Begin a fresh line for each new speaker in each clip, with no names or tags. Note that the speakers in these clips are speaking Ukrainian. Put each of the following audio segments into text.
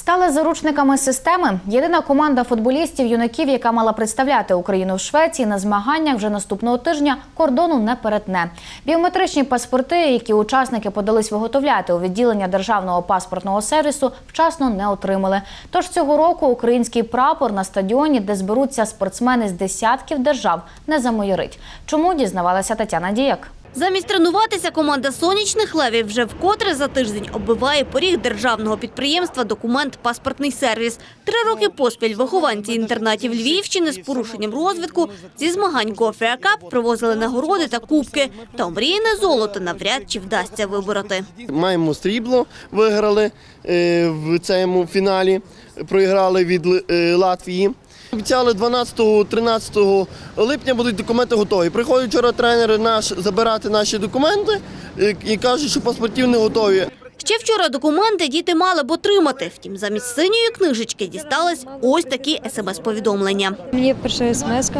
Стали заручниками системи. Єдина команда футболістів юнаків, яка мала представляти Україну в Швеції на змаганнях вже наступного тижня, кордону не перетне. Біометричні паспорти, які учасники подались виготовляти у відділення державного паспортного сервісу, вчасно не отримали. Тож цього року український прапор на стадіоні, де зберуться спортсмени з десятків держав, не замоєрить. Чому дізнавалася Тетяна Діяк?
Замість тренуватися команда сонячних левів вже вкотре за тиждень оббиває поріг державного підприємства документ паспортний сервіс. Три роки поспіль вихованці інтернатів Львівщини з порушенням розвитку зі змагань Гофрія Кап привозили нагороди та кубки. Та омріяне золото навряд чи вдасться вибороти.
Маємо срібло, виграли е, в цьому фіналі, проіграли від е, Латвії. Обіцяли 12-13 липня будуть документи готові. Приходить вчора тренер наш забирати наші документи е, і каже, що паспортів не готові.
Ще вчора документи діти мали б отримати. Втім, замість синьої книжечки дістались ось такі смс-повідомлення.
Мені прийшла смс,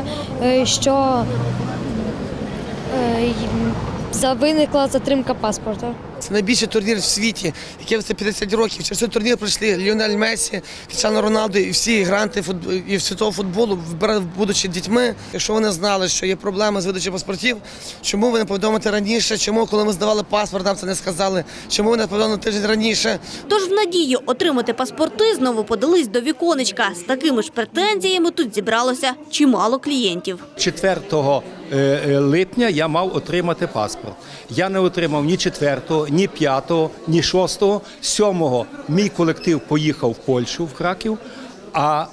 що е, за- виникла затримка паспорта.
Це найбільший турнір в світі, який вже 50 років. Через цей турнір прийшли Ліонель Месі, Крістіано Роналдо і всі гранти і світового футболу, будучи дітьми. Якщо вони знали, що є проблеми з видачею паспортів, чому ви не повідомите раніше? Чому, коли ми здавали паспорт, нам це не сказали? Чому ви не повідомили тиждень раніше?
Тож в надії отримати паспорти знову подались до віконечка. З такими ж претензіями тут зібралося чимало клієнтів.
4 е, липня я мав отримати паспорт. Я не отримав ні 4, ні 5, ні 6. 7 мій колектив поїхав в Польщу, в Краків, а,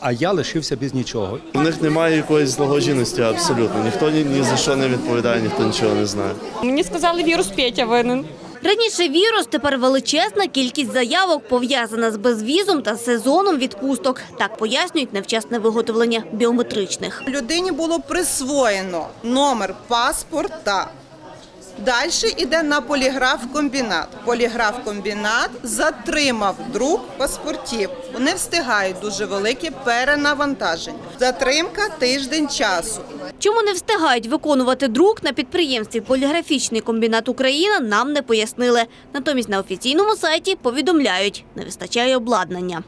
а я лишився без нічого.
У них немає якоїсь злагодженості абсолютно. Ніхто ні, ні за що не відповідає, ніхто нічого не знає.
Мені сказали, вірус Петя винен.
Раніше вірус, тепер величезна кількість заявок пов'язана з безвізом та сезоном відпусток. Так пояснюють невчасне виготовлення біометричних.
Людині було присвоєно номер паспорта. Далі йде на поліграф-комбінат. Поліграф-комбінат затримав друк паспортів. Вони встигають дуже велике перенавантаження. Затримка тиждень часу.
Чому не встигають виконувати друк на підприємстві Поліграфічний комбінат Україна, нам не пояснили. Натомість на офіційному сайті повідомляють, не вистачає обладнання.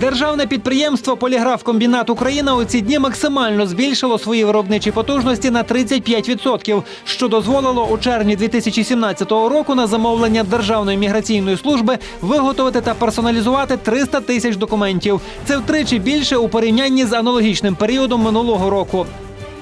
Державне підприємство Поліграфкомбінат Україна у ці дні максимально збільшило свої виробничі потужності на 35%, що дозволило у червні 2017 року на замовлення Державної міграційної служби виготовити та персоналізувати 300 тисяч документів. Це втричі більше у порівнянні з аналогічним періодом минулого року.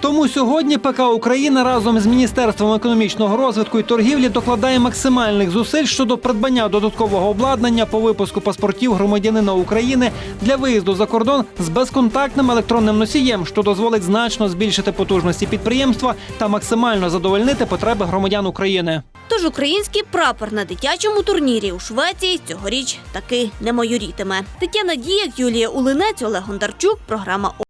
Тому сьогодні ПК Україна разом з Міністерством економічного розвитку і торгівлі докладає максимальних зусиль щодо придбання додаткового обладнання по випуску паспортів громадянина України для виїзду за кордон з безконтактним електронним носієм, що дозволить значно збільшити потужності підприємства та максимально задовольнити потреби громадян України.
Тож український прапор на дитячому турнірі у Швеції цьогоріч таки не майорітиме. Тетяна Діяк, Юлія Улинець, Олег Гондарчук. Програма